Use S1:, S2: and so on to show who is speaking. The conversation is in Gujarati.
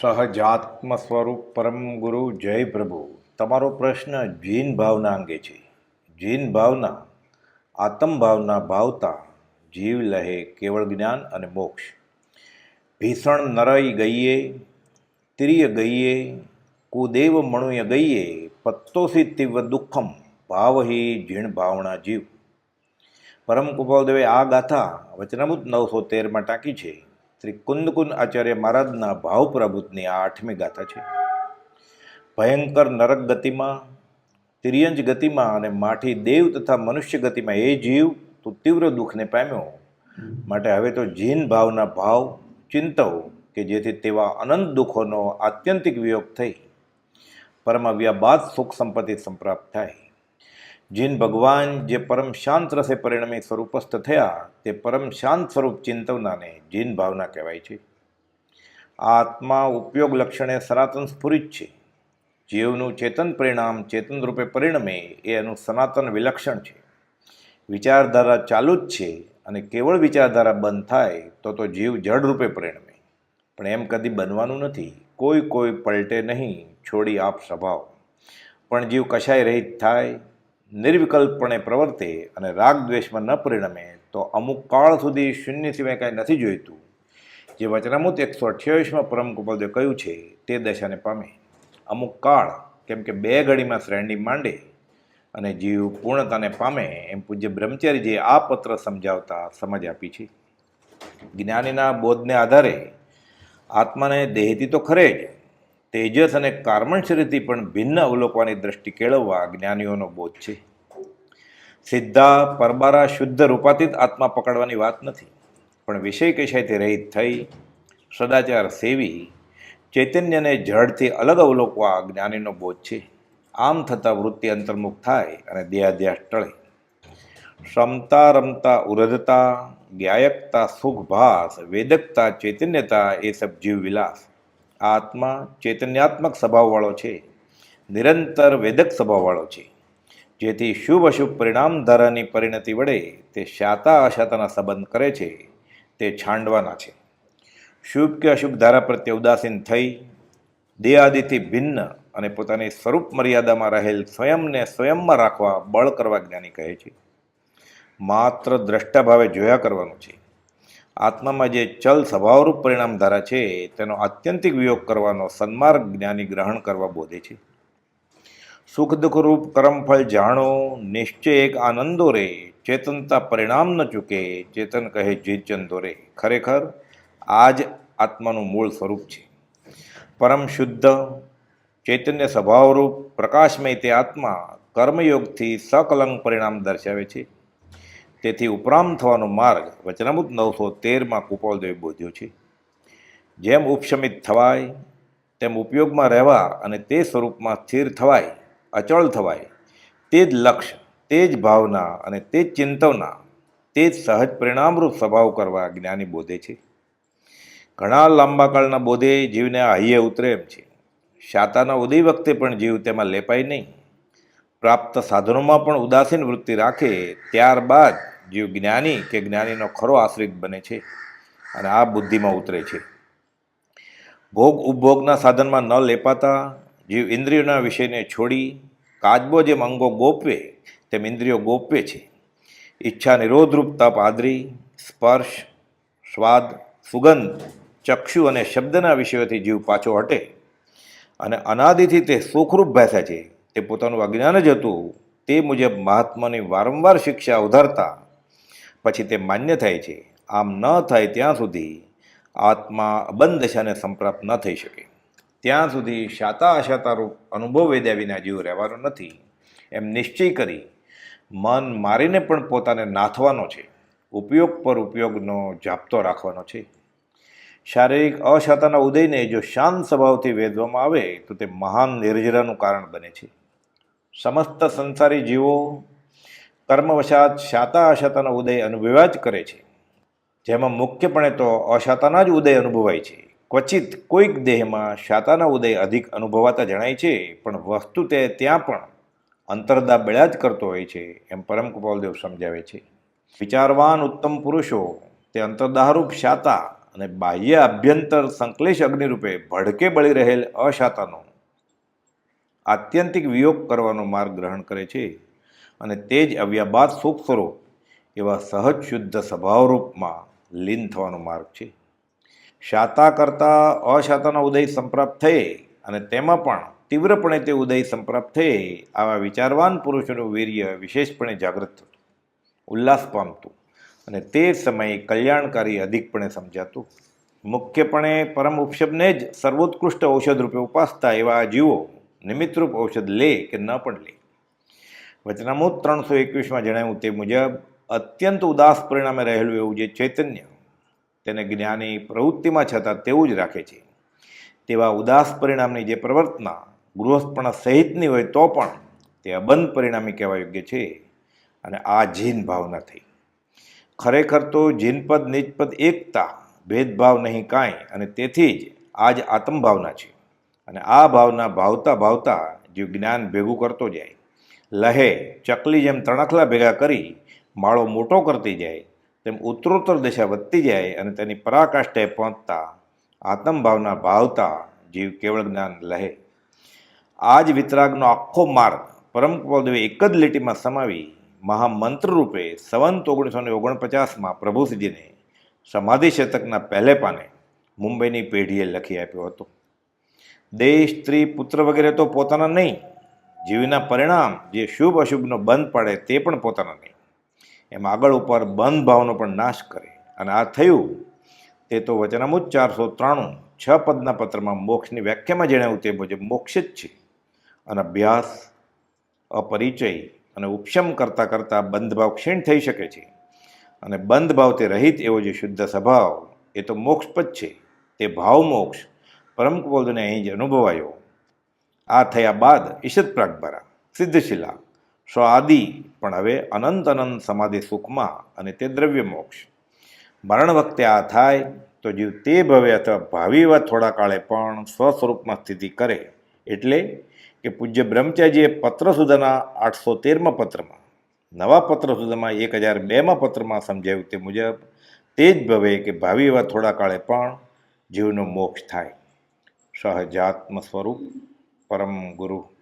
S1: સહજાત્મ સ્વરૂપ પરમ ગુરુ જય પ્રભુ. તમારો પ્રશ્ન જીન ભાવના અંગે છે. જીન ભાવના, આત્મ ભાવના ભાવતા, જીવ લહે કેવળ જ્ઞાન અને મોક્ષ. ભીષણ નરય ગઈએ, તિર્ય ગઈએ, કુદેવ મણુય ગઈએ, પત્તોસી તીવ્ર દુઃખમ, ભાવહી જીણ ભાવના જીવ. પરમ કુપાલદેવે આ ગાથા વચનામૃત નવસો તેરમાં ટાંકી છે. શ્રી કુંદકુંદ આચાર્ય મહારાજના ભાવ પ્રભુતની આ આઠમી ગાથા છે. ભયંકર નરક ગતિમાં, તિર્યંજ ગતિમાં અને માઠી દેવ તથા મનુષ્ય ગતિમાં એ જીવ તું તીવ્ર દુઃખને પામ્યો. માટે હવે તો જીન ભાવના ભાવ ચિંતવ કે જેથી તેવા અનંત દુઃખોનો આત્યંતિક વિયોગ થઈ. પરમાવ્યા બાદ સુખ સંપત્તિ સંપ્રાપ્ત થાય. જીન ભગવાન જે પરમ શાંત રસે પરિણમી સ્વરૂપસ્થ થયા તે પરમ શાંત સ્વરૂપ ચિંતવનાને જીન ભાવના કહેવાય છે આત્મા ઉપયોગ લક્ષણે સનાતન સ્ફુરિત છે જીવનું ચેતન પરિણામ ચેતન રૂપે પરિણમે એ એનું સનાતન વિલક્ષણ છે વિચારધારા ચાલુ જ છે અને કેવળ વિચારધારા બંધ થાય તો તો જીવ જડ રૂપે પરિણમે પણ એમ કદી બનવાનું નથી કોઈ કોઈ પલટે નહીં છોડી આપ સ્વભાવ પણ જીવ કશાય રહિત થાય નિર્વિકલ્પપણે પ્રવર્તે અને રાગ દ્વેષમાં ન પરિણમે, તો અમુક કાળ સુધી શૂન્ય સિવાય કાંઈ નથી જોઈતું. જે વચનામૃત એકસો અઠ્યાવીસમાં પરમ ગોપાલદેવ કહ્યું છે, તે દશાને પામે. અમુક કાળ, કેમ કે બે ઘડીમાં શ્રેણી માંડે અને જીવ પૂર્ણતાને પામે, એમ પૂજ્ય બ્રહ્મચારીજીએ આ પત્ર સમજાવતા સમજ આપી છે. જ્ઞાનીના બોધને આધારે આત્માને દેહથી તો ખરે જ તેજસ અને કાર્મણ શરીરથી પણ ભિન્ન અવલોકવાની દ્રષ્ટિ કેળવવા જ્ઞાનીઓનો બોધ છે. સીધા પરબારા શુદ્ધ રૂપાતીત આત્મા પકડવાની વાત નથી, પણ વિષય કશાયથી રહિત થઈ, સદાચાર સેવી, ચૈતન્યને જડથી અલગ અવલોકવા જ્ઞાનીનો બોધ છે. આમ થતાં વૃત્તિ અંતર્મુખ થાય અને દેહાધ્યાસ ટળે. ક્ષમતા રમતા ઉરધતા ગાયકતા સુખભાસ વેદકતા ચૈતન્યતા એ સબ જીવ વિલાસ. આત્મા ચૈતન્યાત્મક સ્વભાવવાળો છે. નિરંતર વેદક સ્વભાવવાળો છે. જેથી શુભ અશુભ પરિણામ ધારાની પરિણતિ વડે તે શાતા અશાતાના સંબંધ કરે છે, તે છાંડવાના છે. શુભ કે અશુભ ધારા પ્રત્યે ઉદાસીન થઈ, દેહાદિથી ભિન્ન અને પોતાની સ્વરૂપ મર્યાદામાં રહેલ સ્વયંને સ્વયંમાં રાખવા બળ કરવા જ્ઞાની કહે છે. માત્ર દ્રષ્ટાભાવે જોયા કરવાનું છે. આત્મામાં જે ચલ સ્વભાવરૂપ પરિણામ ધારા છે, તેનો આત્યંતિક વિયોગ કરવાનો સન્માર્ગ જ્ઞાની ગ્રહણ કરવા બોધે છે. સુખ દુઃખરૂપ કર્મફળ જાણો, નિશ્ચય એક આનંદો રે, ચેતનતા પરિણામ ન ચૂકે, ચેતન કહે જીતચંદો રે. ખરેખર આ જ આત્માનું મૂળ સ્વરૂપ છે. પરમ શુદ્ધ, ચૈતન્ય સ્વભાવરૂપ, પ્રકાશમય તે આત્મા કર્મયોગથી સકલંક પરિણામ દર્શાવે છે. તેથી ઉપરામ થવાનો માર્ગ વચનામૃત નવસો તેરમાં કુપાલદેવે બોધ્યો છે. જેમ ઉપશમિત થવાય, તેમ ઉપયોગમાં રહેવા અને તે સ્વરૂપમાં સ્થિર થવાય, અચળ થવાય, તે જ લક્ષ્ય તે જ ભાવના અને તે જ ચિંતવના, તે જ સહજ પરિણામરૂપ સ્વભાવ કરવા જ્ઞાની બોધે છે. ઘણા લાંબા કાળના બોધે જીવને હૈયે ઉતરે એમ છે. શાતાના ઉદય વખતે પણ જીવ તેમાં લેપાય નહીં. પ્રાપ્ત સાધનોમાં પણ ઉદાસીન વૃત્તિ રાખે, ત્યારબાદ જીવ જ્ઞાની કે જ્ઞાનીનો ખરો આશ્રિત બને છે અને આ બુદ્ધિમાં ઉતરે છે. ભોગ ઉપભોગના સાધનમાં ન લેપાતા, જીવ ઇન્દ્રિયોના વિષયને છોડી કાચબો જેમ અંગો ગોપવે, તેમ ઇન્દ્રિયો ગોપવે છે. ઈચ્છા નિરોધરૂપ તપ આદરી, સ્પર્શ, સ્વાદ, સુગંધ, ચક્ષુ અને શબ્દના વિષયોથી જીવ પાછો હટે અને અનાદિથી તે સુખરૂપ ભાષા છે. તે પોતાનું અજ્ઞાન જ હતું. તે મુજબ મહાત્માની વારંવાર શિક્ષા ઉધારતા પછી તે માન્ય થાય છે. આમ ન થાય ત્યાં સુધી આત્મા અબંધ દશાને સંપ્રાપ્ત ન થઈ શકે. ત્યાં સુધી શાતા અશાતા રૂપ અનુભવ વેદ્યા વિના જીવ રહેવાનો નથી. એમ નિશ્ચય કરી મન મારીને પણ પોતાને નાથવાનો છે. ઉપયોગ પર ઉપયોગનો જાપતો રાખવાનો છે. શારીરિક અશાતાના ઉદયને જો શાંત સ્વભાવથી વેધવામાં આવે તો તે મહાન નિર્જરાનું કારણ બને છે. સમસ્ત સંસારી જીવો કર્મવશાત શાતા અશાતાનો ઉદય અનુભવ્યા જ કરે છે. જેમાં મુખ્યપણે તો અશાતાના જ ઉદય અનુભવાય છે. ક્વચિત કોઈક દેહમાં શાતાના ઉદય અધિક અનુભવાતા જણાય છે, પણ વસ્તુ તે ત્યાં પણ અંતરદા બેળા જ કરતો હોય છે, એમ પરમ કૃપાલદેવ સમજાવે છે. વિચારવાન ઉત્તમ પુરુષો, તે અંતરદાહરૂપ શાતા અને બાહ્ય આભ્યંતર સંકલેશ અગ્નિરૂપે ભડકે બળી રહેલ અશાતાનો આત્યંતિક વિયોગ કરવાનો માર્ગ ગ્રહણ કરે છે. અને તે જ આવ્યા બાદ સુખ સ્વરૂપ એવા સહજ શુદ્ધ સ્વભાવરૂપમાં લીન થવાનો માર્ગ છે. શાતા કરતાં અશાતાનો ઉદય સંપ્રાપ્ત થયે અને તેમાં પણ તીવ્રપણે તે ઉદય સંપ્રાપ્ત થયે આવા વિચારવાન પુરુષોનું વીર્ય વિશેષપણે જાગૃત થતું. ઉલ્લાસ પામતું અને તે સમયે કલ્યાણકારી અધિકપણે સમજાતું. મુખ્યપણે પરમ ઉપશબ્દને જ સર્વોત્કૃષ્ટ ઔષધ રૂપે ઉપાસતા એવા જીવો નિમિત્તરૂપ ઔષધ લે કે ન પણ લે. વચનામૃત ત્રણસો એકવીસમાં જણાવ્યું તે મુજબ, અત્યંત ઉદાસ પરિણામે રહેલું એવું જે ચૈતન્ય તેને જ્ઞાની પ્રવૃત્તિમાં છતાં તેવું જ રાખે છે. તેવા ઉદાસ પરિણામની જે પ્રવર્તના ગૃહસ્થપણા સહિતની હોય તો પણ તે અબંધ પરિણામી કહેવા યોગ્ય છે અને આ જીન ભાવના થઈ. ખરેખર તો જીનપદ, નિજપદ, એકતા, ભેદભાવ નહીં કાંઈ અને તેથી જ આ જ આત્મભાવના છે અને આ ભાવના ભાવતા ભાવતા જીવ જ્ઞાન ભેગું કરતો જાય. લહે, ચકલી જેમ તણખલા ભેગા કરી, માળો મોટો કરતી જાય, તેમ ઉત્તરોત્તર દિશા વધતી જાય અને તેની પરાકાષ્ઠાએ પહોંચતા, આત્મભાવના ભાવતા, જીવ કેવળ જ્ઞાન લહે. આ જ વિતરાગનો આખો માર્ગ પરમ પદવે એક જ લીટીમાં સમાવી, મહામંત્ર રૂપે સંવંત ઓગણીસો ને ઓગણપચાસમાં પ્રભુસિંહજીને સમાધિ શતકના પહેલે પાને મુંબઈની પેઢીએ લખી આપ્યો હતો. દેશ, સ્ત્રી, પુત્ર વગેરે તો પોતાના નહીં જીવના પરિણામ જે શુભ અશુભનો બંધ પાડે તે પણ પોતાના નહીં. એમ આગળ ઉપર બંધ ભાવનો પણ નાશ કરે. અને આ થયું તે તો વચનામુજ ચારસો ત્રાણું છ પદના પત્રમાં મોક્ષની વ્યાખ્યામાં જણાવ્યું તે મુજબ મોક્ષ જ છે. અને અભ્યાસ, અપરિચય અને ઉપશમ કરતાં કરતાં બંધભાવ ક્ષીણ થઈ શકે છે. અને બંધભાવથી રહિત એવો જે શુદ્ધ સ્વભાવ, એ તો મોક્ષપદ છે. તે ભાવ મોક્ષ. પરમ કબોધને અહીં જ અનુભવાયો. આ થયા બાદ ઈશત પ્રાગભરા સિદ્ધશિલા. સ્વ આદિ, પણ હવે અનંત અનંત સમાધિ સુખમાં અને તે દ્રવ્ય મોક્ષ. મરણ વખતે આ થાય, તો જીવ તે ભવે અથવા ભાવિ એવા થોડા કાળે પણ સ્વસ્વરૂપમાં સ્થિતિ કરે. એટલે કે પૂજ્ય બ્રહ્મચાર્યજીએ પત્ર સુધાના આઠસો તેરમાં પત્રમાં, નવા પત્ર સુધામાં એક હજાર બેમાં પત્રમાં સમજાવ્યું તે મુજબ, તે જ ભવે કે ભાવિ એવા થોડા કાળે પણ જીવનો મોક્ષ થાય. સહજાત્મ સ્વરૂપ પરમ ગુરુ